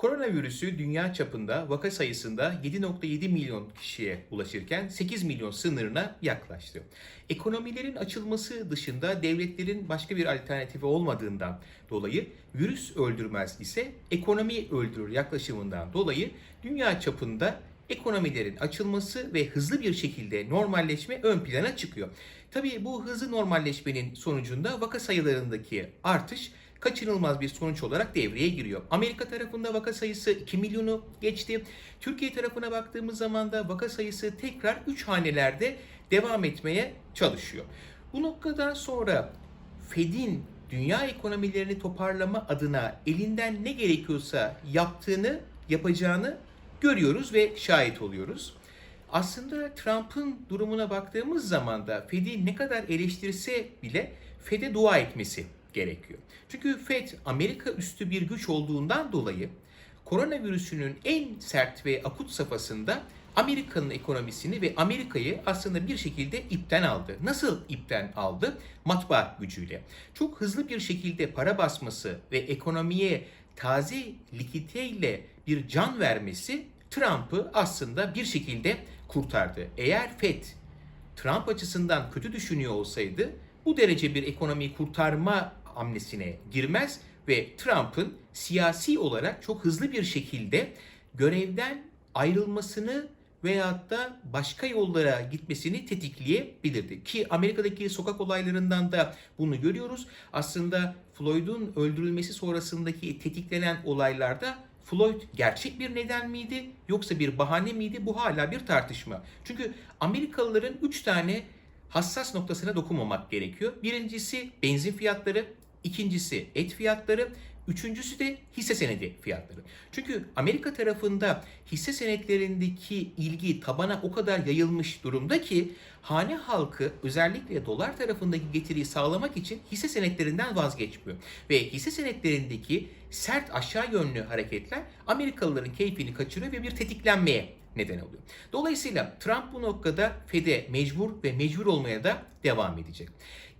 Koronavirüsü dünya çapında vaka sayısında 7.7 milyon kişiye ulaşırken 8 milyon sınırına yaklaştı. Ekonomilerin açılması dışında devletlerin başka bir alternatifi olmadığından dolayı virüs öldürmez ise ekonomi öldürür yaklaşımından dolayı dünya çapında ekonomilerin açılması ve hızlı bir şekilde normalleşme ön plana çıkıyor. Tabii bu hızlı normalleşmenin sonucunda vaka sayılarındaki artış kaçınılmaz bir sonuç olarak devreye giriyor. Amerika tarafında vaka sayısı 2 milyonu geçti. Türkiye tarafına baktığımız zaman da vaka sayısı tekrar 3 hanelerde devam etmeye çalışıyor. Bu noktadan sonra Fed'in dünya ekonomilerini toparlama adına elinden ne gerekiyorsa yaptığını, yapacağını görüyoruz ve şahit oluyoruz. Aslında Trump'ın durumuna baktığımız zaman da Fed'i ne kadar eleştirse bile Fed'e dua etmesi gerekiyor. Çünkü Fed Amerika üstü bir güç olduğundan dolayı koronavirüsünün en sert ve akut safhasında Amerika'nın ekonomisini ve Amerika'yı aslında bir şekilde ipten aldı. Nasıl ipten aldı? Matbaa gücüyle. Çok hızlı bir şekilde para basması ve ekonomiye taze likiditeyle bir can vermesi Trump'ı aslında bir şekilde kurtardı. Eğer Fed Trump açısından kötü düşünüyor olsaydı bu derece bir ekonomiyi kurtarma hamlesine girmez ve Trump'ın siyasi olarak çok hızlı bir şekilde görevden ayrılmasını veyahut da başka yollara gitmesini tetikleyebilirdi. Ki Amerika'daki sokak olaylarından da bunu görüyoruz. Aslında Floyd'un öldürülmesi sonrasındaki tetiklenen olaylarda Floyd gerçek bir neden miydi yoksa bir bahane miydi? Bu hala bir tartışma. Çünkü Amerikalıların 3 tane hassas noktasına dokunmamak gerekiyor. Birincisi benzin fiyatları, ikincisi et fiyatları, üçüncüsü de hisse senedi fiyatları. Çünkü Amerika tarafında hisse senetlerindeki ilgi tabana o kadar yayılmış durumda ki hane halkı özellikle dolar tarafındaki getiriyi sağlamak için hisse senetlerinden vazgeçmiyor. Ve hisse senetlerindeki sert aşağı yönlü hareketler Amerikalıların keyfini kaçırıyor ve bir tetiklenmeye neden oluyor. Dolayısıyla Trump bu noktada Fed'e mecbur ve mecbur olmaya da devam edecek.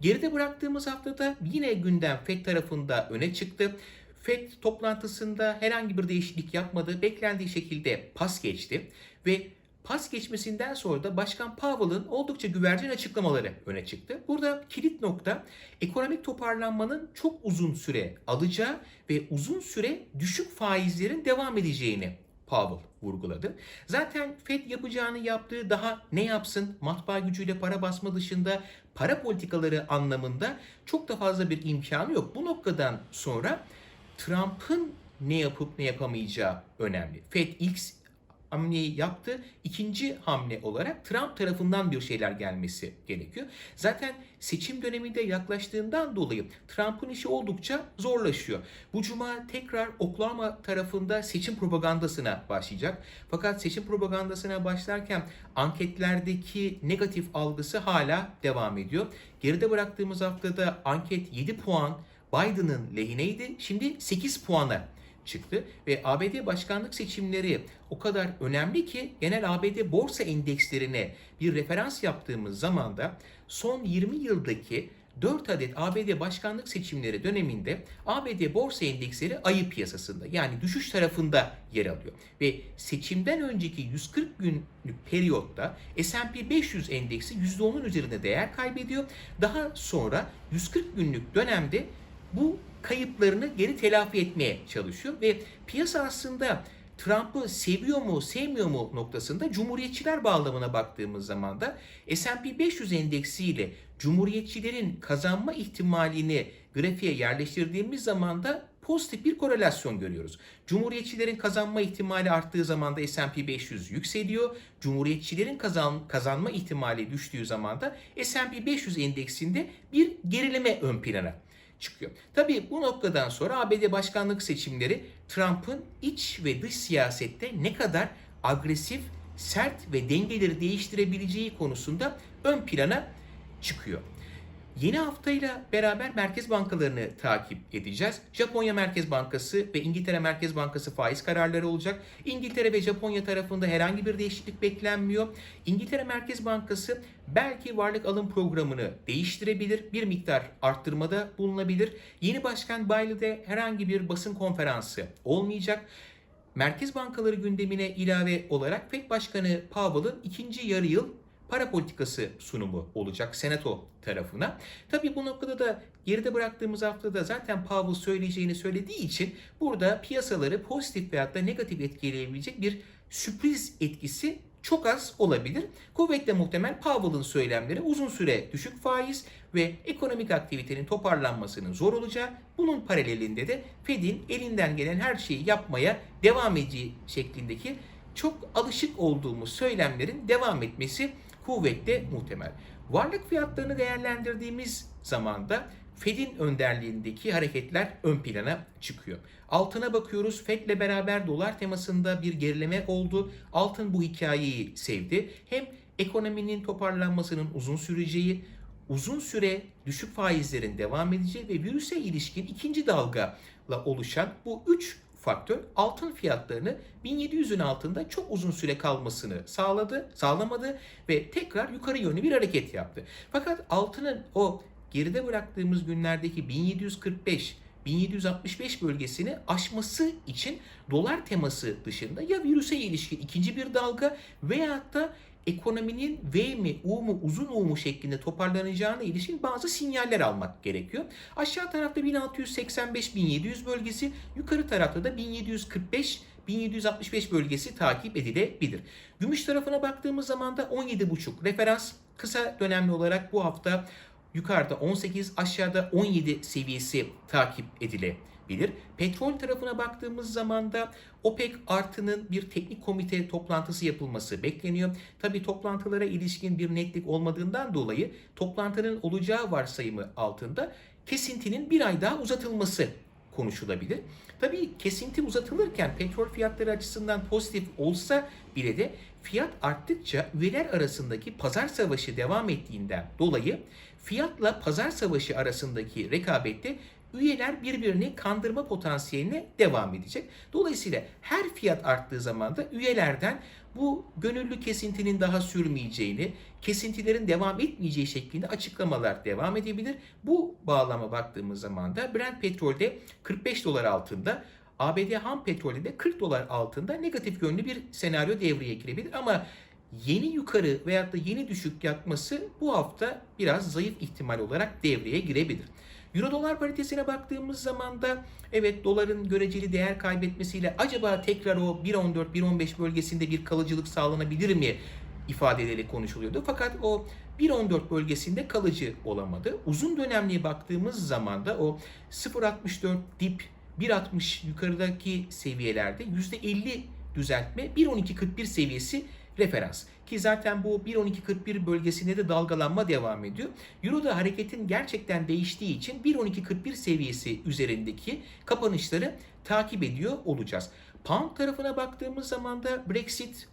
Geride bıraktığımız haftada yine gündem Fed tarafında öne çıktı. Fed toplantısında herhangi bir değişiklik yapmadı. Beklendiği şekilde pas geçti ve pas geçmesinden sonra da Başkan Powell'ın oldukça güvercin açıklamaları öne çıktı. Burada kilit nokta ekonomik toparlanmanın çok uzun süre alacağı ve uzun süre düşük faizlerin devam edeceğini Powell vurguladı. Zaten Fed yapacağını yaptığı daha ne yapsın? Matbaa gücüyle para basma dışında para politikaları anlamında çok da fazla bir imkanı yok. Bu noktadan sonra Trump'ın ne yapıp ne yapamayacağı önemli. Fed ilk hamleyi yaptı. İkinci hamle olarak Trump tarafından bir şeyler gelmesi gerekiyor. Zaten seçim döneminde yaklaştığından dolayı Trump'ın işi oldukça zorlaşıyor. Bu cuma tekrar Oklahoma tarafında seçim propagandasına başlayacak. Fakat seçim propagandasına başlarken anketlerdeki negatif algısı hala devam ediyor. Geride bıraktığımız haftada anket 7 puan Biden'ın lehineydi. Şimdi 8 puana çıktı ve ABD başkanlık seçimleri o kadar önemli ki genel ABD borsa endekslerine bir referans yaptığımız zaman da son 20 yıldaki 4 adet ABD başkanlık seçimleri döneminde ABD borsa endeksleri ayı piyasasında yani düşüş tarafında yer alıyor. Ve seçimden önceki 140 günlük periyotta S&P 500 endeksi %10'un üzerinde değer kaybediyor. Daha sonra 140 günlük dönemde bu kayıplarını geri telafi etmeye çalışıyor ve piyasa aslında Trump'ı seviyor mu, sevmiyor mu noktasında Cumhuriyetçiler bağlamına baktığımız zaman da S&P 500 endeksiyle Cumhuriyetçilerin kazanma ihtimalini grafiğe yerleştirdiğimiz zaman da pozitif bir korelasyon görüyoruz. Cumhuriyetçilerin kazanma ihtimali arttığı zaman da S&P 500 yükseliyor. Cumhuriyetçilerin kazan, kazanma ihtimali düştüğü zaman da S&P 500 endeksinde bir gerileme ön plana çıkıyor. Tabii bu noktadan sonra ABD başkanlık seçimleri Trump'ın iç ve dış siyasette ne kadar agresif, sert ve dengeleri değiştirebileceği konusunda ön plana çıkıyor. Yeni haftayla beraber merkez bankalarını takip edeceğiz. Japonya Merkez Bankası ve İngiltere Merkez Bankası faiz kararları olacak. İngiltere ve Japonya tarafında herhangi bir değişiklik beklenmiyor. İngiltere Merkez Bankası belki varlık alım programını değiştirebilir, bir miktar arttırmada bulunabilir. Yeni başkan Bailey'de herhangi bir basın konferansı olmayacak. Merkez bankaları gündemine ilave olarak FED Başkanı Powell'ın ikinci yarı yıl para politikası sunumu olacak Senato tarafına. Tabii bu noktada da geride bıraktığımız haftada zaten Powell söyleyeceğini söylediği için burada piyasaları pozitif veyahut da negatif etkileyebilecek bir sürpriz etkisi çok az olabilir. Kuvvetle muhtemel Powell'ın söylemleri uzun süre düşük faiz ve ekonomik aktivitenin toparlanmasının zor olacağı, bunun paralelinde de Fed'in elinden gelen her şeyi yapmaya devam edeceği şeklindeki çok alışık olduğumuz söylemlerin devam etmesi kuvvetle muhtemel. Varlık fiyatlarını değerlendirdiğimiz zaman da Fed'in önderliğindeki hareketler ön plana çıkıyor. Altına bakıyoruz. Fed'le beraber dolar temasında bir gerileme oldu. Altın bu hikayeyi sevdi. Hem ekonominin toparlanmasının uzun süreceği, uzun süre düşük faizlerin devam edeceği ve virüse ilişkin ikinci dalgayla oluşan bu üç faktör altın fiyatlarını 1700'ün altında çok uzun süre kalmasını sağladı, sağlamadı ve tekrar yukarı yönlü bir hareket yaptı. Fakat altının o geride bıraktığımız günlerdeki 1745 1765 bölgesini aşması için dolar teması dışında ya virüse ilişkin ikinci bir dalga veyahut da ekonominin V mi U mu uzun U mu şeklinde toparlanacağına ilişkin bazı sinyaller almak gerekiyor. Aşağı tarafta 1685-1700 bölgesi, yukarı tarafta da 1745 1765 bölgesi takip edilebilir. Gümüş tarafına baktığımız zaman da 17,5 referans kısa dönemli olarak bu hafta yukarıda 18 aşağıda 17 seviyesi takip edilebilir. Petrol tarafına baktığımız zaman da OPEC artının bir teknik komite toplantısı yapılması bekleniyor. Tabi toplantılara ilişkin bir netlik olmadığından dolayı toplantının olacağı varsayımı altında kesintinin bir ay daha uzatılması konuşulabilir. Tabii kesinti uzatılırken petrol fiyatları açısından pozitif olsa bile de fiyat arttıkça üyeler arasındaki pazar savaşı devam ettiğinden dolayı fiyatla pazar savaşı arasındaki rekabette üyeler birbirini kandırma potansiyeline devam edecek. Dolayısıyla her fiyat arttığı zaman da üyelerden bu gönüllü kesintinin daha sürmeyeceğini, kesintilerin devam etmeyeceği şeklinde açıklamalar devam edebilir. Bu bağlama baktığımız zaman da Brent petrolde 45 dolar altında, ABD ham petrolde de 40 dolar altında negatif yönlü bir senaryo devreye girebilir ama yeni yukarı veyahut da yeni düşük yapması bu hafta biraz zayıf ihtimal olarak devreye girebilir. Euro dolar paritesine baktığımız zaman da evet doların göreceli değer kaybetmesiyle acaba tekrar o 1.14-1.15 bölgesinde bir kalıcılık sağlanabilir mi ifadeleri konuşuluyordu. Fakat o 1.14 bölgesinde kalıcı olamadı. Uzun dönemliye baktığımız zaman da o 0.64 dip 1.60 yukarıdaki seviyelerde %50 düzeltme 1.12.41 seviyesi referans. Ki zaten bu 1.12.41 bölgesinde de dalgalanma devam ediyor. Euro'da hareketin gerçekten değiştiği için 1.12.41 seviyesi üzerindeki kapanışları takip ediyor olacağız. Pound tarafına baktığımız zaman da Brexit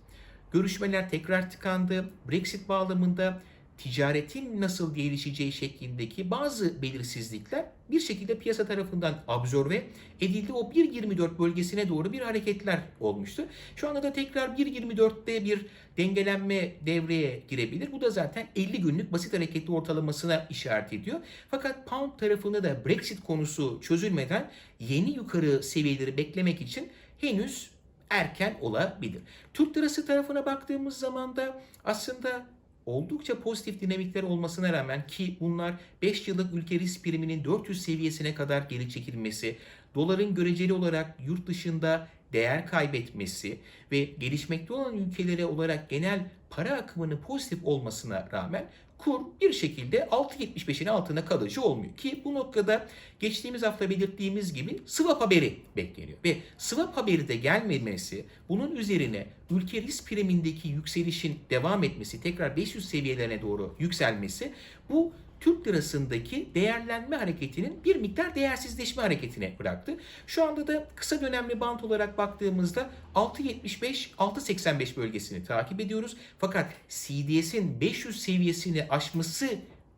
görüşmeler tekrar tıkandı. Brexit bağlamında ticaretin nasıl gelişeceği şeklindeki bazı belirsizlikler bir şekilde piyasa tarafından absorbe edildi. O 1.24 bölgesine doğru bir hareketler olmuştu. Şu anda da tekrar 1.24'te bir dengelenme devreye girebilir. Bu da zaten 50 günlük basit hareketli ortalamasına işaret ediyor. Fakat pound tarafında da Brexit konusu çözülmeden yeni yukarı seviyeleri beklemek için henüz erken olabilir. Türk lirası tarafına baktığımız zaman da aslında oldukça pozitif dinamikler olmasına rağmen ki bunlar 5 yıllık ülke risk priminin 400 seviyesine kadar geri çekilmesi, doların göreceli olarak yurt dışında değer kaybetmesi ve gelişmekte olan ülkelere olarak genel para akımının pozitif olmasına rağmen kur bir şekilde 6.75'in altında kalıcı olmuyor. Ki bu noktada geçtiğimiz hafta belirttiğimiz gibi swap haberi bekleniyor. Ve swap haberi de gelmemesi bunun üzerine ülke risk primindeki yükselişin devam etmesi tekrar 500 seviyelerine doğru yükselmesi bu Türk lirasındaki değerlenme hareketinin bir miktar değersizleşme hareketine bıraktı. Şu anda da kısa dönemli bant olarak baktığımızda 6.75-6.85 bölgesini takip ediyoruz. Fakat CDS'in 500 seviyesini aşması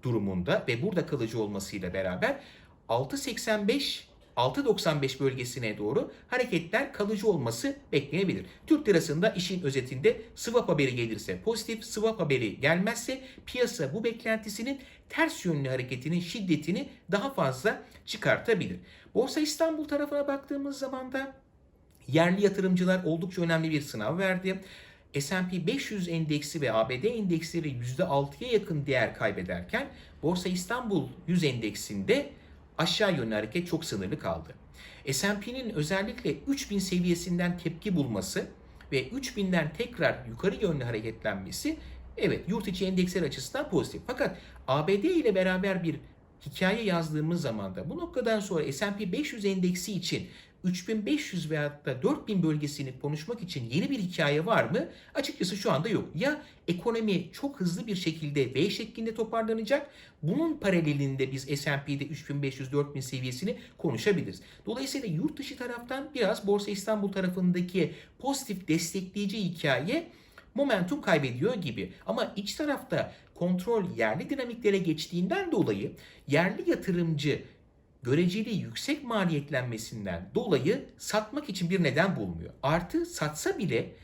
durumunda ve burada kalıcı olmasıyla beraber 6.85 6.95 bölgesine doğru hareketler kalıcı olması beklenebilir. Türk lirasında işin özetinde swap haberi gelirse pozitif, swap haberi gelmezse piyasa bu beklentisinin ters yönlü hareketinin şiddetini daha fazla çıkartabilir. Borsa İstanbul tarafına baktığımız zaman da Yerli yatırımcılar oldukça önemli bir sınav verdi. S&P 500 endeksi ve ABD endeksleri %6'ya yakın değer kaybederken Borsa İstanbul 100 endeksinde aşağı yönlü hareket çok sınırlı kaldı. S&P'nin özellikle 3000 seviyesinden tepki bulması ve 3000'den tekrar yukarı yönlü hareketlenmesi evet yurt içi endeksler açısından pozitif. Fakat ABD ile beraber bir hikaye yazdığımız zaman da bu noktadan sonra S&P 500 endeksi için 3500 veyahut da 4000 bölgesini konuşmak için yeni bir hikaye var mı? Açıkçası şu anda yok. Ya ekonomi çok hızlı bir şekilde V şeklinde toparlanacak. Bunun paralelinde biz S&P'de 3500-4000 seviyesini konuşabiliriz. Dolayısıyla yurt dışı taraftan biraz Borsa İstanbul tarafındaki pozitif destekleyici hikaye momentum kaybediyor gibi. Ama iç tarafta kontrol yerli dinamiklere geçtiğinden dolayı yerli yatırımcı göreceli yüksek maliyetlenmesinden dolayı satmak için bir neden bulmuyor. Artı satsa bile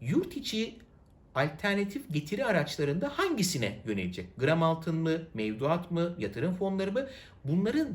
yurt içi alternatif getiri araçlarında hangisine yönelecek? Gram altın mı, mevduat mı, yatırım fonları mı? Bunların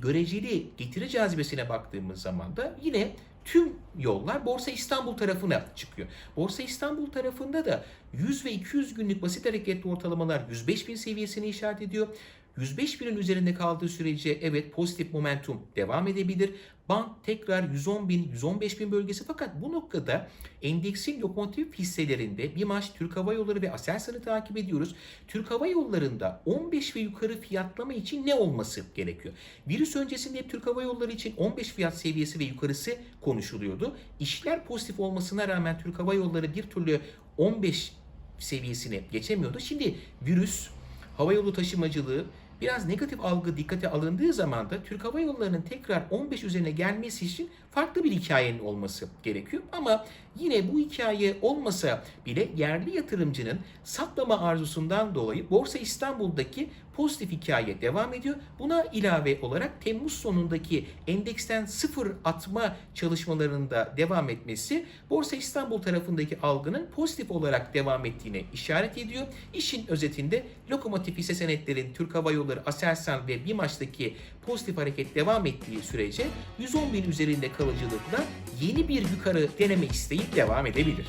göreceli getiri cazibesine baktığımız zaman da yine tüm yollar Borsa İstanbul tarafına çıkıyor. Borsa İstanbul tarafında da 100 ve 200 günlük basit hareketli ortalamalar 105 bin seviyesini işaret ediyor. 105 binin üzerinde kaldığı sürece evet pozitif momentum devam edebilir. Bank tekrar 110 bin, 115 bin bölgesi fakat bu noktada endeksin lokomotif hisselerinde BİMAŞ, Türk Hava Yolları ve Aselsan'ı takip ediyoruz. Türk Hava Yolları'nda 15 ve yukarı fiyatlama için ne olması gerekiyor? Virüs öncesinde hep Türk Hava Yolları için 15 fiyat seviyesi ve yukarısı konuşuluyordu. İşler pozitif olmasına rağmen Türk Hava Yolları bir türlü 15 seviyesini geçemiyordu. Şimdi virüs, havayolu taşımacılığı biraz negatif algı dikkate alındığı zaman da Türk Hava Yolları'nın tekrar 15 üzerine gelmesi için farklı bir hikayenin olması gerekiyor. Ama yine bu hikaye olmasa bile yerli yatırımcının satmama arzusundan dolayı Borsa İstanbul'daki pozitif hikaye devam ediyor. Buna ilave olarak Temmuz sonundaki endeksten sıfır atma çalışmalarında devam etmesi Borsa İstanbul tarafındaki algının pozitif olarak devam ettiğine işaret ediyor. İşin özetinde lokomotif hisse senetlerin Türk Hava Yolları, Aselsan ve BİMAŞ'taki pozitif hareket devam ettiği sürece 110 bin üzerinde kalıcılıkla yeni bir yukarı deneme isteği devam edebilir.